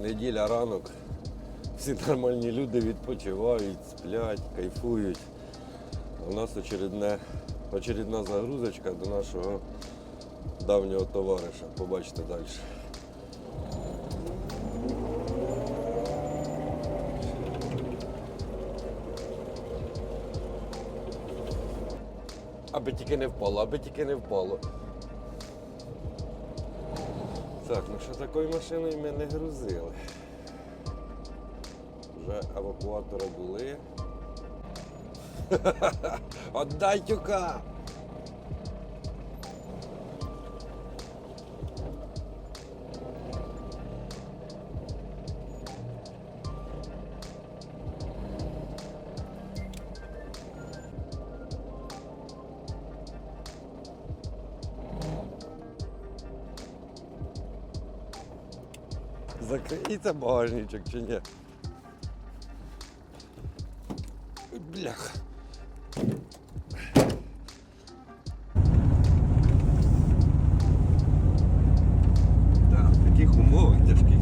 неділя ранок. Всі нормальні люди відпочивають, сплять, кайфують. У нас очередне, очередна загрузочка до нашого давнього товариша. Побачите далі. Аби тільки не впало, аби тільки не впало. Так, ну що такою машиною ми не грузили. Вже евакуатори були. Отдай тюка! Закриється багажничок чи ні? Бляха. Да, в таких умовах тяжких.